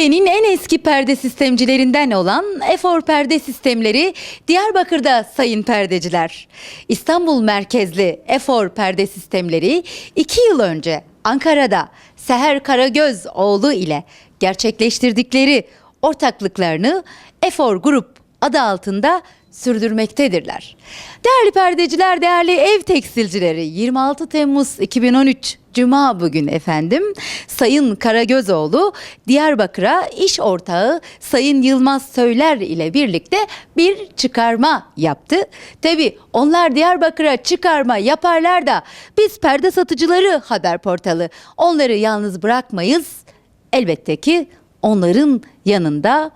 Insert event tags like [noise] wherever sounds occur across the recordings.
Türkiye'nin en eski perde sistemcilerinden olan Efor Perde Sistemleri Diyarbakır'da sayın perdeciler. İstanbul merkezli Efor Perde Sistemleri 2 yıl önce Ankara'da Seher Karagöz oğlu ile gerçekleştirdikleri ortaklıklarını Efor Grup adı altında sürdürmektedirler. Değerli perdeciler, değerli ev tekstilcileri 26 Temmuz 2013 Cuma bugün efendim Sayın Karagözoğlu Diyarbakır'a iş ortağı Sayın Yılmaz Söyler ile birlikte bir çıkarma yaptı. Tabi onlar Diyarbakır'a çıkarma yaparlar da biz perde satıcıları haber portalı onları yalnız bırakmayız. Elbette ki onların yanında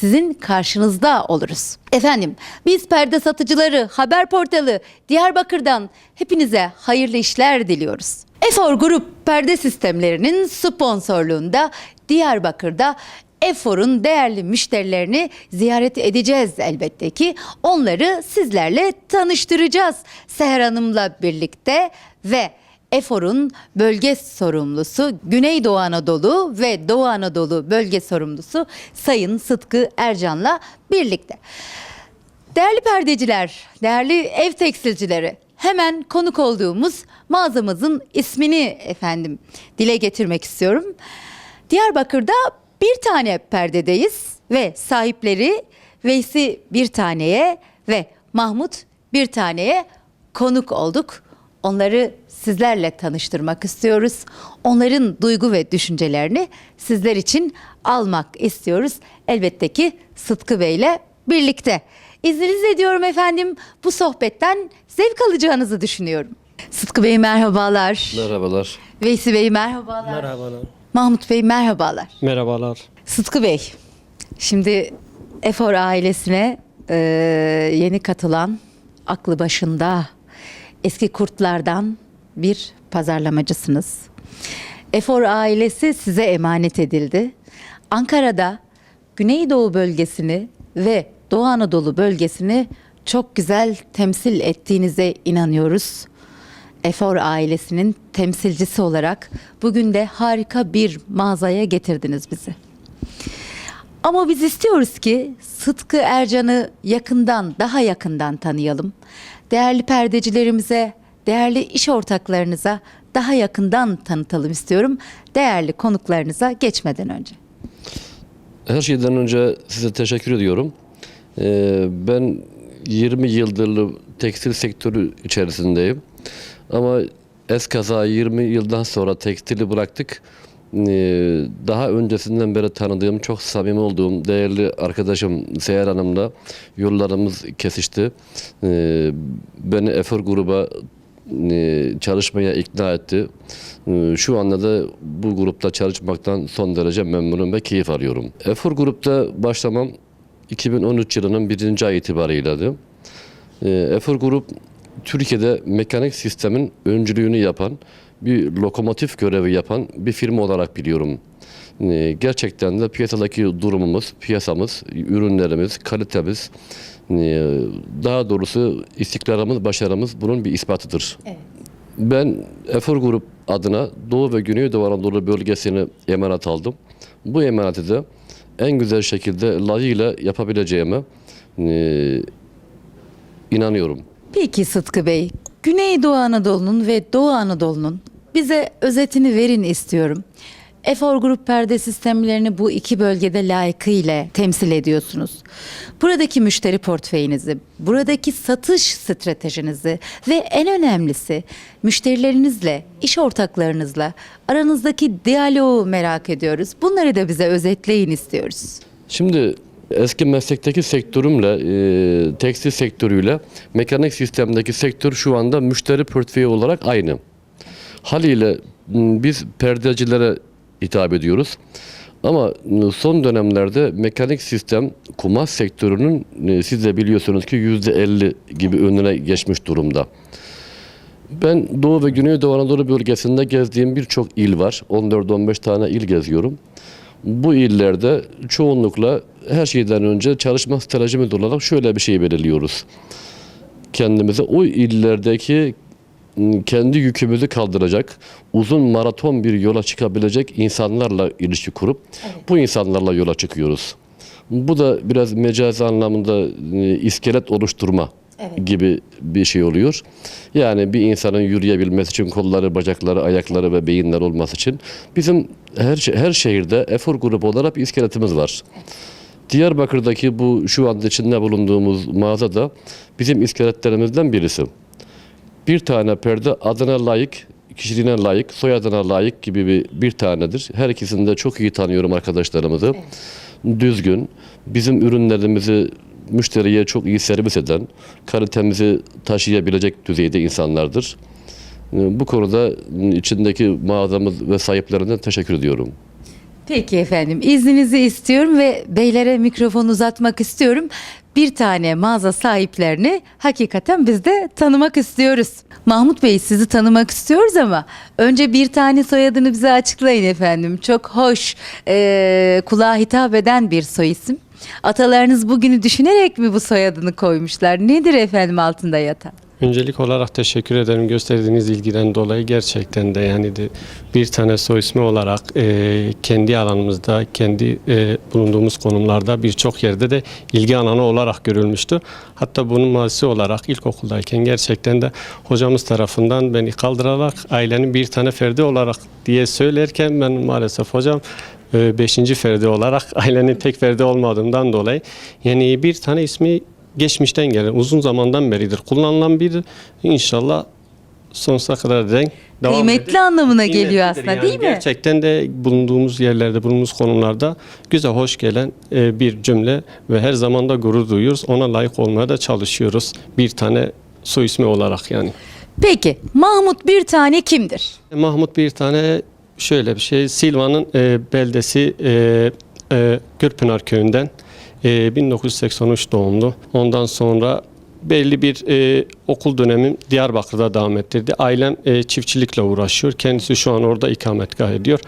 sizin karşınızda oluruz. Efendim biz perde satıcıları haber portalı Diyarbakır'dan hepinize hayırlı işler diliyoruz. Efor Grup perde sistemlerinin sponsorluğunda Diyarbakır'da Efor'un değerli müşterilerini ziyaret edeceğiz elbette ki. Onları sizlerle tanıştıracağız. Seher Hanım'la birlikte ve Efor'un bölge sorumlusu Güneydoğu Anadolu ve Doğu Anadolu bölge sorumlusu Sayın Sıtkı Ercan'la birlikte. Değerli perdeciler, değerli ev tekstilcileri, hemen konuk olduğumuz mağazamızın ismini efendim dile getirmek istiyorum. Diyarbakır'da bir tane perdedeyiz ve sahipleri Veysi bir taneye ve Mahmut bir taneye konuk olduk. Onları sizlerle tanıştırmak istiyoruz. Onların duygu ve düşüncelerini sizler için almak istiyoruz. Elbette ki Sıtkı Bey'le birlikte. İzniniz ediyorum efendim. Bu sohbetten zevk alacağınızı düşünüyorum. Sıtkı Bey merhabalar. Merhabalar. Veysi Bey merhabalar. Merhabalar. Mahmut Bey merhabalar. Merhabalar. Sıtkı Bey, şimdi Efor ailesine e, yeni katılan aklı başında eski kurtlardan bir pazarlamacısınız. Efor ailesi size emanet edildi. Ankara'da Güneydoğu bölgesini ve Doğu Anadolu bölgesini çok güzel temsil ettiğinize inanıyoruz. Efor ailesinin temsilcisi olarak bugün de harika bir mağazaya getirdiniz bizi. Ama biz istiyoruz ki Sıtkı Ercan'ı yakından, daha yakından tanıyalım. Değerli perdecilerimize, değerli iş ortaklarınıza daha yakından tanıtalım istiyorum. Değerli konuklarınıza geçmeden önce. Her şeyden önce size teşekkür ediyorum. Ee, ben 20 yıldır tekstil sektörü içerisindeyim. Ama eskaza 20 yıldan sonra tekstili bıraktık. Ee, daha öncesinden beri tanıdığım, çok samimi olduğum değerli arkadaşım Seher Hanım'la yollarımız kesişti. Ee, beni Efor gruba e, çalışmaya ikna etti. E, Şu anda da bu grupta çalışmaktan son derece memnunum ve keyif alıyorum. Efor grupta başlamam 2013 yılının birinci ay itibarıyladı. Efor grup Türkiye'de mekanik sistemin öncülüğünü yapan, bir lokomotif görevi yapan bir firma olarak biliyorum. E, Gerçekten de piyasadaki durumumuz, piyasamız, ürünlerimiz, kalitemiz, e, daha doğrusu istikrarımız, başarımız bunun bir ispatıdır. Evet. Ben Efor Grup adına Doğu ve Güneydoğu Anadolu bölgesini emanet aldım. Bu emaneti de en güzel şekilde layığıyla yapabileceğime e, inanıyorum. Peki Sıtkı Bey, Güneydoğu Anadolu'nun ve Doğu Anadolu'nun bize özetini verin istiyorum. Efor Grup perde sistemlerini bu iki bölgede layıkıyla temsil ediyorsunuz. Buradaki müşteri portföyünüzü, buradaki satış stratejinizi ve en önemlisi müşterilerinizle, iş ortaklarınızla aranızdaki diyaloğu merak ediyoruz. Bunları da bize özetleyin istiyoruz. Şimdi eski meslekteki sektörümle, e, tekstil sektörüyle mekanik sistemdeki sektör şu anda müşteri portföyü olarak aynı. Haliyle m, biz perdecilere hitap ediyoruz. Ama m, son dönemlerde mekanik sistem kumaş sektörünün e, siz de biliyorsunuz ki %50 gibi önüne geçmiş durumda. Ben Doğu ve Güneydoğu Anadolu bölgesinde gezdiğim birçok il var. 14-15 tane il geziyorum. Bu illerde çoğunlukla her şeyden önce çalışma stratejimiz olarak şöyle bir şey belirliyoruz. Kendimize o illerdeki kendi yükümüzü kaldıracak, uzun maraton bir yola çıkabilecek insanlarla ilişki kurup bu insanlarla yola çıkıyoruz. Bu da biraz mecazi anlamında e, iskelet oluşturma gibi bir şey oluyor. Yani bir insanın yürüyebilmesi için kolları, bacakları, ayakları ve beyinler olması için bizim her her şehirde efor grubu olarak bir iskeletimiz var. Diyarbakır'daki bu şu anda içinde bulunduğumuz mağaza da bizim iskeletlerimizden birisi. Bir tane perde adına layık, kişiliğine layık, soyadına layık gibi bir, bir tanedir. Her ikisini de çok iyi tanıyorum arkadaşlarımızı. Düzgün, bizim ürünlerimizi müşteriye çok iyi servis eden, kalitemizi taşıyabilecek düzeyde insanlardır. Bu konuda içindeki mağazamız ve sahiplerinden teşekkür ediyorum. Peki efendim izninizi istiyorum ve beylere mikrofon uzatmak istiyorum. Bir tane mağaza sahiplerini hakikaten biz de tanımak istiyoruz. Mahmut Bey sizi tanımak istiyoruz ama önce bir tane soyadını bize açıklayın efendim. Çok hoş, eee, kulağa hitap eden bir soy isim. Atalarınız bugünü düşünerek mi bu soyadını koymuşlar? Nedir efendim altında yatan? Öncelik olarak teşekkür ederim gösterdiğiniz ilgiden dolayı gerçekten de yani de bir tane soy ismi olarak e, kendi alanımızda kendi e, bulunduğumuz konumlarda birçok yerde de ilgi alanı olarak görülmüştü. Hatta bunun mazisi olarak ilkokuldayken gerçekten de hocamız tarafından beni kaldırarak ailenin bir tane ferdi olarak diye söylerken ben maalesef hocam e, beşinci ferdi olarak [laughs] ailenin tek ferdi olmadığından dolayı yani bir tane ismi geçmişten gelen uzun zamandan beridir kullanılan bir inşallah sonsuza kadar denk devam Kıymetli edecek. anlamına geliyor aslında yani. değil mi? Gerçekten de bulunduğumuz yerlerde, bulunduğumuz konumlarda güzel, hoş gelen e, bir cümle ve her zaman da gurur duyuyoruz. Ona layık olmaya da çalışıyoruz. Bir tane soy ismi olarak yani. Peki Mahmut bir tane kimdir? Mahmut bir tane şöyle bir şey. Silvan'ın e, beldesi e, e, Gürpınar köyünden e, 1983 doğumlu. Ondan sonra belli bir e, okul dönemim Diyarbakır'da devam ettirdi. Ailem e, çiftçilikle uğraşıyor. Kendisi şu an orada ikametgah ediyor.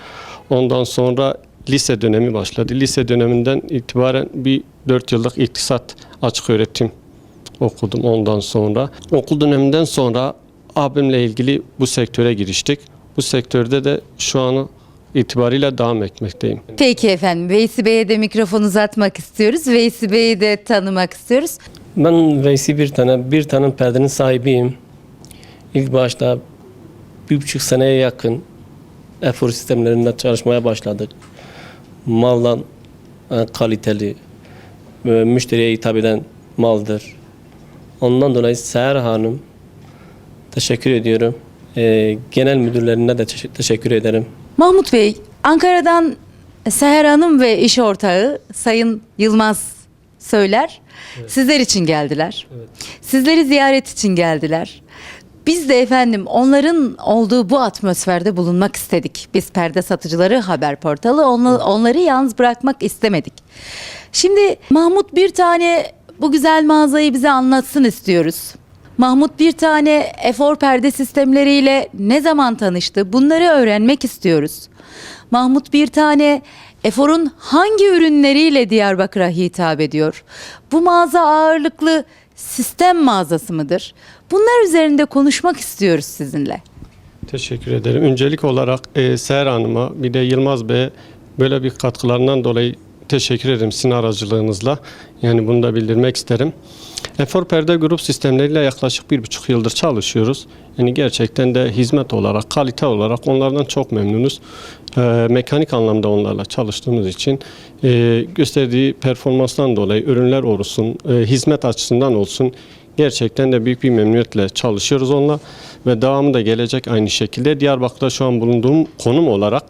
Ondan sonra lise dönemi başladı. Lise döneminden itibaren bir 4 yıllık iktisat açık öğretim okudum ondan sonra. Okul döneminden sonra abimle ilgili bu sektöre giriştik. Bu sektörde de şu an itibariyle devam etmekteyim. Peki efendim Veysi Bey'e de mikrofon uzatmak istiyoruz. Veysi Bey'i de tanımak istiyoruz. Ben Veysi bir tane, bir tane perdenin sahibiyim. İlk başta bir buçuk seneye yakın efor sistemlerinde çalışmaya başladık. Maldan e, kaliteli, e, müşteriye hitap eden maldır. Ondan dolayı Seher Hanım teşekkür ediyorum. E, genel müdürlerine de teşe- teşekkür ederim. Mahmut Bey, Ankara'dan Seher Hanım ve iş ortağı Sayın Yılmaz Söyler sizler için geldiler. Sizleri ziyaret için geldiler. Biz de efendim onların olduğu bu atmosferde bulunmak istedik. Biz perde satıcıları haber portalı onla- onları yalnız bırakmak istemedik. Şimdi Mahmut bir tane bu güzel mağazayı bize anlatsın istiyoruz. Mahmut bir tane efor perde sistemleriyle ne zaman tanıştı? Bunları öğrenmek istiyoruz. Mahmut bir tane eforun hangi ürünleriyle Diyarbakır'a hitap ediyor? Bu mağaza ağırlıklı sistem mağazası mıdır? Bunlar üzerinde konuşmak istiyoruz sizinle. Teşekkür ederim. Öncelik olarak e, Seher Hanım'a bir de Yılmaz Bey'e böyle bir katkılarından dolayı teşekkür ederim sizin aracılığınızla. Yani bunu da bildirmek isterim. Efor Perde Grup sistemleriyle yaklaşık bir buçuk yıldır çalışıyoruz. Yani gerçekten de hizmet olarak, kalite olarak onlardan çok memnunuz. E, mekanik anlamda onlarla çalıştığımız için e, gösterdiği performanstan dolayı ürünler olsun, e, hizmet açısından olsun gerçekten de büyük bir memnuniyetle çalışıyoruz onunla ve devamı da gelecek aynı şekilde. Diyarbakır'da şu an bulunduğum konum olarak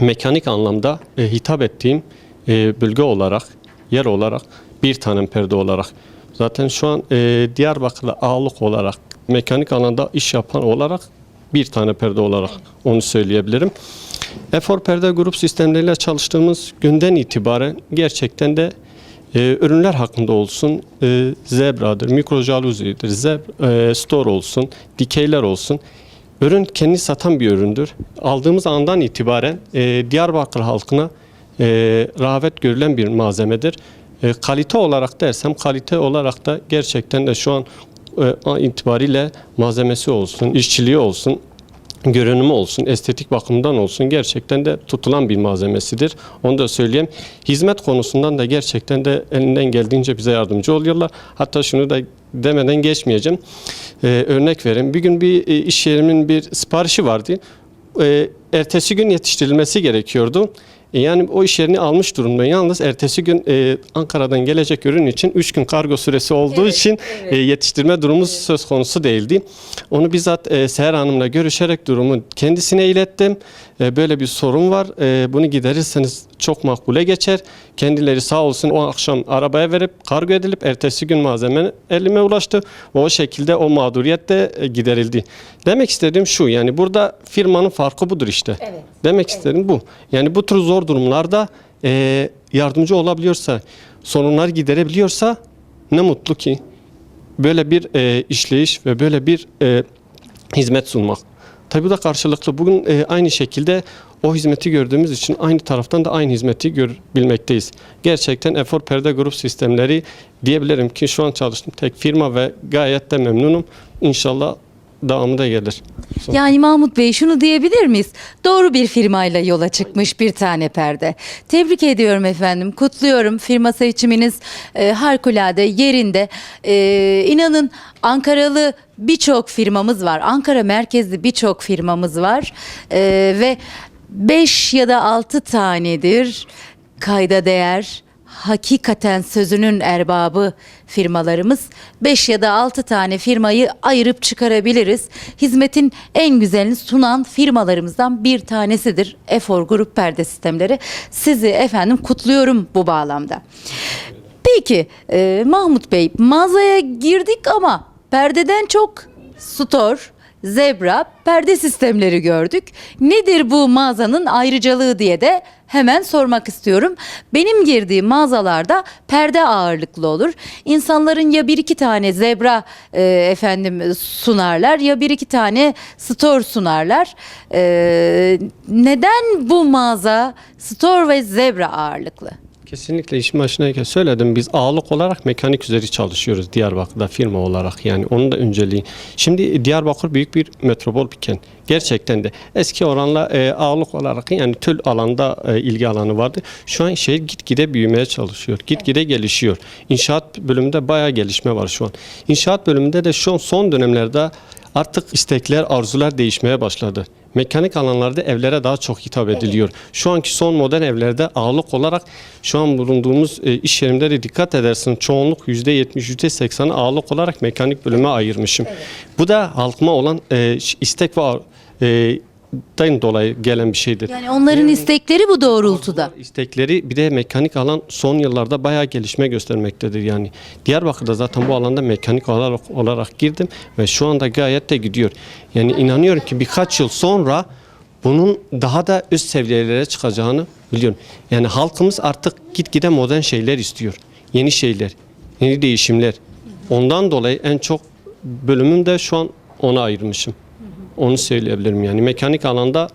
mekanik anlamda e, hitap ettiğim e, bölge olarak, yer olarak bir tane perde olarak. Zaten şu an e, Diyarbakır'da ağırlık olarak mekanik alanda iş yapan olarak Bir tane perde olarak onu söyleyebilirim. Efor Perde grup sistemleriyle çalıştığımız günden itibaren gerçekten de e, ürünler hakkında olsun, e, zebradır, mikrojaluzidir, zeb, e, store olsun, dikeyler olsun. Ürün kendi satan bir üründür. Aldığımız andan itibaren e, Diyarbakır halkına e, rağbet görülen bir malzemedir. E, kalite olarak dersem kalite olarak da gerçekten de şu an e, itibariyle malzemesi olsun, işçiliği olsun, görünümü olsun, estetik bakımdan olsun gerçekten de tutulan bir malzemesidir. Onu da söyleyeyim. Hizmet konusundan da gerçekten de elinden geldiğince bize yardımcı oluyorlar. Hatta şunu da demeden geçmeyeceğim. Ee, örnek vereyim. Bir gün bir e, iş yerimin bir siparişi vardı. Ee, ertesi gün yetiştirilmesi gerekiyordu. E, Yani o iş yerini almış durumda. Yalnız ertesi gün e, Ankara'dan gelecek ürün için 3 gün kargo süresi olduğu için e, yetiştirme durumu söz konusu değildi. Onu bizzat e, Seher Hanım'la görüşerek durumu kendisine ilettim. E, böyle bir sorun var. E, bunu giderirseniz çok makbule geçer. Kendileri sağ olsun o akşam arabaya verip kargo edilip ertesi gün malzeme elime ulaştı. O şekilde o mağduriyet de e, giderildi. Demek istediğim şu yani burada firmanın farkı budur işte. Evet. Demek istediğim bu. Yani bu tür zor durumlarda e, yardımcı olabiliyorsa, sorunlar giderebiliyorsa ne mutlu ki. Böyle bir e, işleyiş ve böyle bir e, hizmet sunmak. Tabii bu da karşılıklı. Bugün e, aynı şekilde o hizmeti gördüğümüz için aynı taraftan da aynı hizmeti görebilmekteyiz. Gerçekten Efor Perde Grup Sistemleri diyebilirim ki şu an çalıştığım tek firma ve gayet de memnunum. İnşallah devamı da gelir. Yani Mahmut Bey şunu diyebilir miyiz? Doğru bir firmayla yola çıkmış bir tane perde. Tebrik ediyorum efendim. Kutluyorum. Firma seçiminiz e, harikulade yerinde. E, inanın Ankaralı birçok firmamız var. Ankara merkezli birçok firmamız var. E, ve 5 ya da 6 tanedir kayda değer hakikaten sözünün erbabı firmalarımız 5 ya da 6 tane firmayı ayırıp çıkarabiliriz. Hizmetin en güzelini sunan firmalarımızdan bir tanesidir Efor Grup Perde Sistemleri. Sizi efendim kutluyorum bu bağlamda. Peki e, Mahmut Bey mağazaya girdik ama perdeden çok store, zebra, perde sistemleri gördük. Nedir bu mağazanın ayrıcalığı diye de hemen sormak istiyorum. Benim girdiğim mağazalarda perde ağırlıklı olur. İnsanların ya bir iki tane zebra e, efendim sunarlar ya bir iki tane store sunarlar. E, neden bu mağaza store ve zebra ağırlıklı? Kesinlikle işin başındayken söyledim. Biz ağırlık olarak mekanik üzeri çalışıyoruz Diyarbakır'da firma olarak. Yani onun da önceliği. Şimdi Diyarbakır büyük bir metropol bir kent. Gerçekten de eski oranla e, ağırlık olarak yani tül alanda e, ilgi alanı vardı. Şu an şehir gitgide büyümeye çalışıyor. Gitgide gelişiyor. İnşaat bölümünde bayağı gelişme var şu an. İnşaat bölümünde de şu son dönemlerde artık istekler, arzular değişmeye başladı. Mekanik alanlarda evlere daha çok hitap ediliyor. Şu anki son modern evlerde ağırlık olarak şu an bulunduğumuz e, iş yerimde de dikkat edersin çoğunluk %70, %80'i ağırlık olarak mekanik bölüme ayırmışım. Bu da halkıma olan e, istek ve e, den dolayı gelen bir şeydir. Yani onların istekleri bu doğrultuda. İstekleri bir de mekanik alan son yıllarda bayağı gelişme göstermektedir yani. Diyarbakır'da zaten bu alanda mekanik olarak, olarak girdim ve şu anda gayet de gidiyor. Yani inanıyorum ki birkaç yıl sonra bunun daha da üst seviyelere çıkacağını biliyorum. Yani halkımız artık gitgide modern şeyler istiyor. Yeni şeyler, yeni değişimler. Ondan dolayı en çok bölümüm de şu an ona ayırmışım. Onu söyleyebilirim yani. Mekanik alanda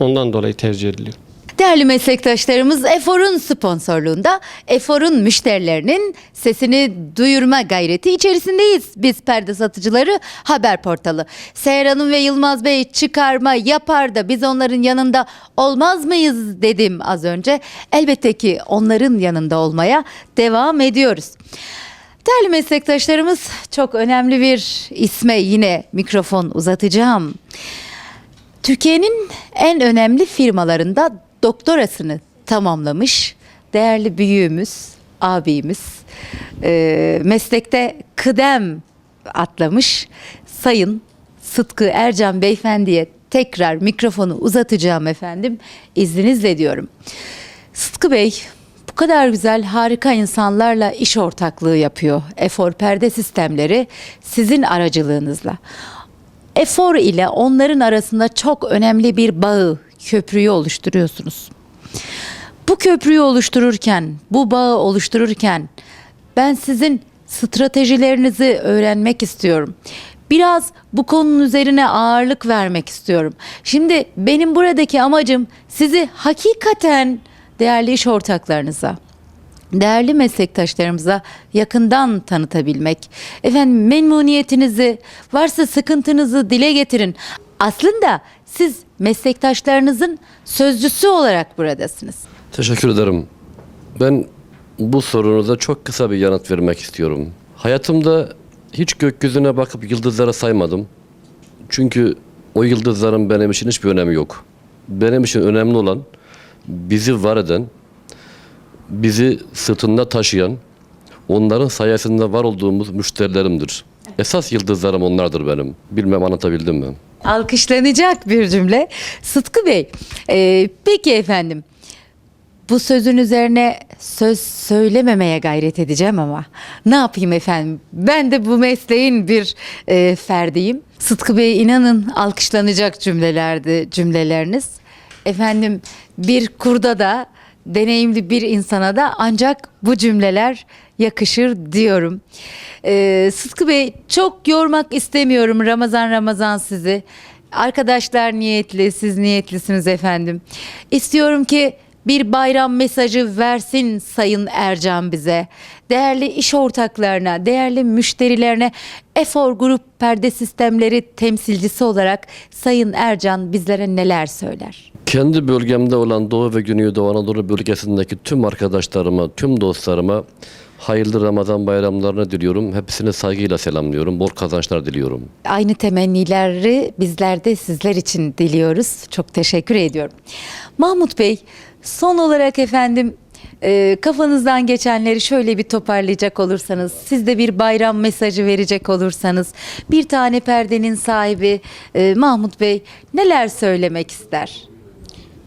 ondan dolayı tercih ediliyor. Değerli meslektaşlarımız Efor'un sponsorluğunda Efor'un müşterilerinin sesini duyurma gayreti içerisindeyiz. Biz perde satıcıları haber portalı. Seher Hanım ve Yılmaz Bey çıkarma yapar da biz onların yanında olmaz mıyız dedim az önce. Elbette ki onların yanında olmaya devam ediyoruz. Değerli meslektaşlarımız çok önemli bir isme yine mikrofon uzatacağım. Türkiye'nin en önemli firmalarında doktorasını tamamlamış değerli büyüğümüz, abimiz, e, meslekte kıdem atlamış Sayın Sıtkı Ercan Beyefendi'ye tekrar mikrofonu uzatacağım efendim. İzninizle diyorum. Sıtkı Bey bu kadar güzel harika insanlarla iş ortaklığı yapıyor. Efor Perde Sistemleri sizin aracılığınızla. efor ile onların arasında çok önemli bir bağı, köprüyü oluşturuyorsunuz. Bu köprüyü oluştururken, bu bağı oluştururken ben sizin stratejilerinizi öğrenmek istiyorum. Biraz bu konunun üzerine ağırlık vermek istiyorum. Şimdi benim buradaki amacım sizi hakikaten değerli iş ortaklarınıza, değerli meslektaşlarımıza yakından tanıtabilmek. Efendim memnuniyetinizi, varsa sıkıntınızı dile getirin. Aslında siz meslektaşlarınızın sözcüsü olarak buradasınız. Teşekkür ederim. Ben bu sorunuza çok kısa bir yanıt vermek istiyorum. Hayatımda hiç gökyüzüne bakıp yıldızlara saymadım. Çünkü o yıldızların benim için hiçbir önemi yok. Benim için önemli olan bizi var eden, bizi sırtında taşıyan, onların sayesinde var olduğumuz müşterilerimdir. Esas yıldızlarım onlardır benim. Bilmem anlatabildim mi? Alkışlanacak bir cümle. Sıtkı Bey, e, peki efendim. Bu sözün üzerine söz söylememeye gayret edeceğim ama ne yapayım efendim? Ben de bu mesleğin bir e, ferdiyim. Sıtkı Bey inanın alkışlanacak cümlelerdi cümleleriniz. Efendim bir kurda da deneyimli bir insana da ancak bu cümleler yakışır diyorum. Ee, Sıtkı Bey çok yormak istemiyorum Ramazan Ramazan sizi. Arkadaşlar niyetli, siz niyetlisiniz efendim. İstiyorum ki bir bayram mesajı versin Sayın Ercan bize. Değerli iş ortaklarına, değerli müşterilerine Efor Grup Perde Sistemleri temsilcisi olarak Sayın Ercan bizlere neler söyler? Kendi bölgemde olan Doğu ve Güneydoğu Anadolu bölgesindeki tüm arkadaşlarıma, tüm dostlarıma hayırlı Ramazan bayramlarını diliyorum. Hepsini saygıyla selamlıyorum. Bol kazançlar diliyorum. Aynı temennileri bizler de sizler için diliyoruz. Çok teşekkür ediyorum. Mahmut Bey, son olarak efendim e, kafanızdan geçenleri şöyle bir toparlayacak olursanız, siz de bir bayram mesajı verecek olursanız, bir tane perdenin sahibi e, Mahmut Bey neler söylemek ister?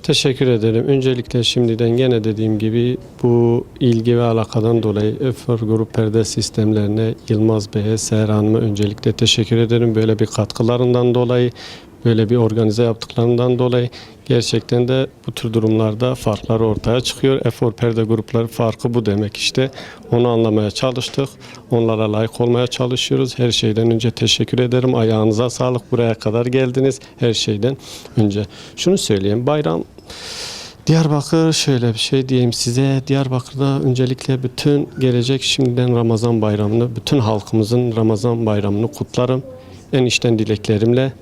Teşekkür ederim. Öncelikle şimdiden gene dediğim gibi bu ilgi ve alakadan dolayı Efor Grup Perde Sistemlerine Yılmaz Bey'e, Seher Hanım'a öncelikle teşekkür ederim. Böyle bir katkılarından dolayı, böyle bir organize yaptıklarından dolayı gerçekten de bu tür durumlarda farklar ortaya çıkıyor. Efor Perde grupları farkı bu demek işte. Onu anlamaya çalıştık. Onlara layık olmaya çalışıyoruz. Her şeyden önce teşekkür ederim. Ayağınıza sağlık. Buraya kadar geldiniz. Her şeyden önce. Şunu söyleyeyim. Bayram Diyarbakır şöyle bir şey diyeyim size. Diyarbakır'da öncelikle bütün gelecek şimdiden Ramazan bayramını, bütün halkımızın Ramazan bayramını kutlarım. En içten dileklerimle.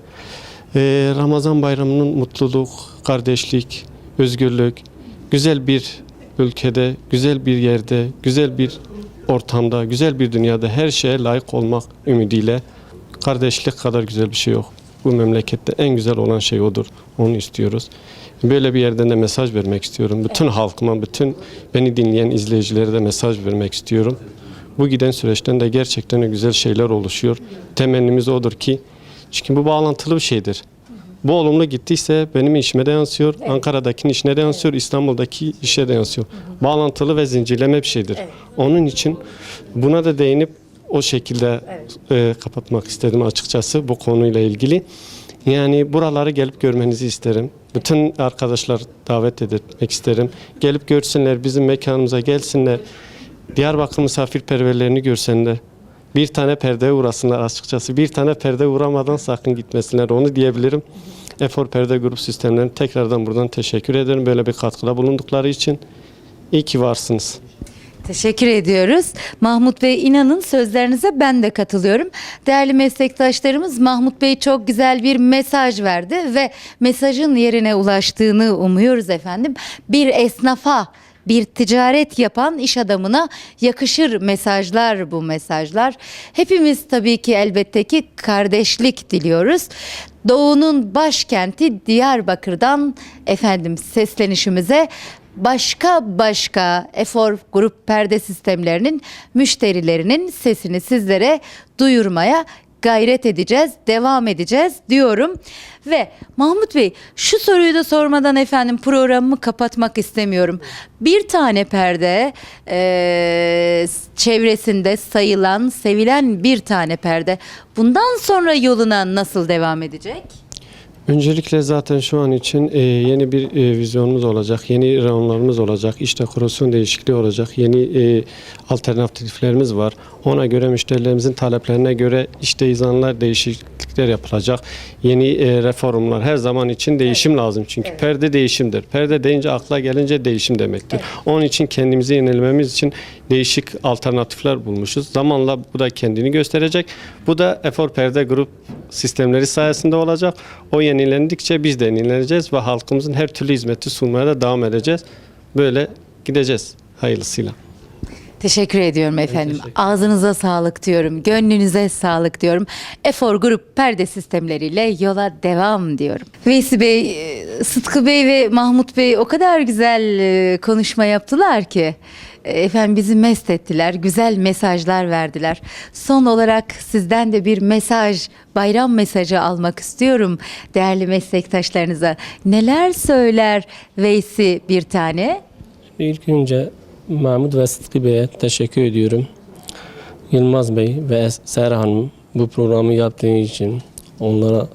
Ee, Ramazan bayramının mutluluk, kardeşlik, özgürlük, güzel bir ülkede, güzel bir yerde, güzel bir ortamda, güzel bir dünyada her şeye layık olmak ümidiyle kardeşlik kadar güzel bir şey yok. Bu memlekette en güzel olan şey odur. Onu istiyoruz. Böyle bir yerden de mesaj vermek istiyorum. Bütün halkıma, bütün beni dinleyen izleyicilere de mesaj vermek istiyorum. Bu giden süreçten de gerçekten güzel şeyler oluşuyor. Temennimiz odur ki, çünkü bu bağlantılı bir şeydir. Bu olumlu gittiyse benim işime de yansıyor, Ankara'dakinin işine de yansıyor, İstanbul'daki işe de yansıyor. Bağlantılı ve zincirleme bir şeydir. Onun için buna da değinip o şekilde e, kapatmak istedim açıkçası bu konuyla ilgili. Yani buraları gelip görmenizi isterim. Bütün arkadaşlar davet etmek isterim. Gelip görsünler, bizim mekanımıza gelsinler. Diyarbakır misafirperverlerini görsünler. Bir tane perdeye uğrasınlar açıkçası. Bir tane perde uğramadan sakın gitmesinler. Onu diyebilirim. Efor Perde Grup Sistemlerine tekrardan buradan teşekkür ederim. Böyle bir katkıda bulundukları için. İyi ki varsınız. Teşekkür ediyoruz. Mahmut Bey inanın sözlerinize ben de katılıyorum. Değerli meslektaşlarımız Mahmut Bey çok güzel bir mesaj verdi ve mesajın yerine ulaştığını umuyoruz efendim. Bir esnafa bir ticaret yapan iş adamına yakışır mesajlar bu mesajlar. Hepimiz tabii ki elbette ki kardeşlik diliyoruz. Doğu'nun başkenti Diyarbakır'dan efendim seslenişimize başka başka Efor Grup Perde Sistemlerinin müşterilerinin sesini sizlere duyurmaya gayret edeceğiz, devam edeceğiz diyorum. Ve Mahmut Bey şu soruyu da sormadan efendim programımı kapatmak istemiyorum. Bir tane perde eee, çevresinde sayılan, sevilen bir tane perde bundan sonra yoluna nasıl devam edecek? Öncelikle zaten şu an için e, yeni bir e, vizyonumuz olacak, yeni reyonlarımız olacak, işte korosyon değişikliği olacak, yeni e, alternatiflerimiz var. Ona göre müşterilerimizin taleplerine göre işte izanlar değişiklikler yapılacak. Yeni e, reformlar her zaman için değişim lazım çünkü perde değişimdir. Perde deyince akla gelince değişim demektir. Onun için kendimizi yenilememiz için değişik alternatifler bulmuşuz. Zamanla bu da kendini gösterecek. Bu da Efor Perde Grup sistemleri sayesinde olacak. O yenilendikçe biz de yenileneceğiz ve halkımızın her türlü hizmeti sunmaya da devam edeceğiz. Böyle gideceğiz hayırlısıyla. Teşekkür ediyorum efendim. Ağzınıza sağlık diyorum. Gönlünüze sağlık diyorum. Efor Grup perde sistemleriyle yola devam diyorum. Veysi Bey, e, Sıtkı Bey ve Mahmut Bey o kadar güzel e, konuşma yaptılar ki. Efendim bizi mest ettiler. Güzel mesajlar verdiler. Son olarak sizden de bir mesaj, bayram mesajı almak istiyorum değerli meslektaşlarınıza. Neler söyler Veysi bir tane? İlk önce Mahmut ve Sıtkı Bey'e teşekkür ediyorum. Yılmaz Bey ve Serra Hanım bu programı yaptığı için, onlara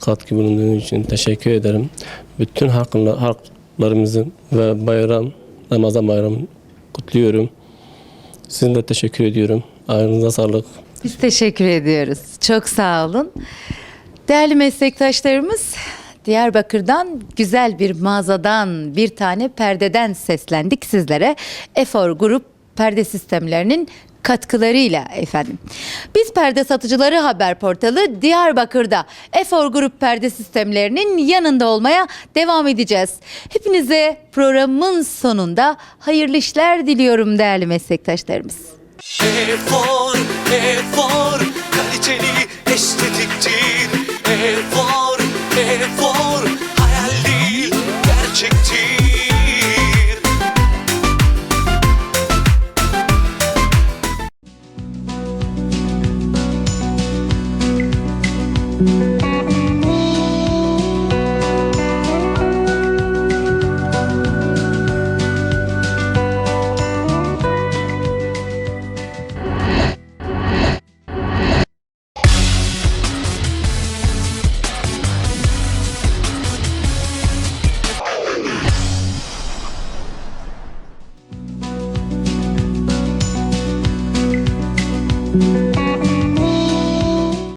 katkı bulunduğu için teşekkür ederim. Bütün halkla- halklarımızın ve bayram, Ramazan bayramı kutluyorum. Sizin de teşekkür ediyorum. Ayağınıza sağlık. Biz teşekkür ediyoruz. Çok sağ olun. Değerli meslektaşlarımız Diyarbakır'dan güzel bir mağazadan bir tane perdeden seslendik sizlere. Efor Grup perde sistemlerinin katkılarıyla efendim. Biz Perde Satıcıları Haber Portalı Diyarbakır'da Efor Grup perde sistemlerinin yanında olmaya devam edeceğiz. Hepinize programın sonunda hayırlı işler diliyorum değerli meslektaşlarımız. Efor, efor, kaliteli estetiktir. Efor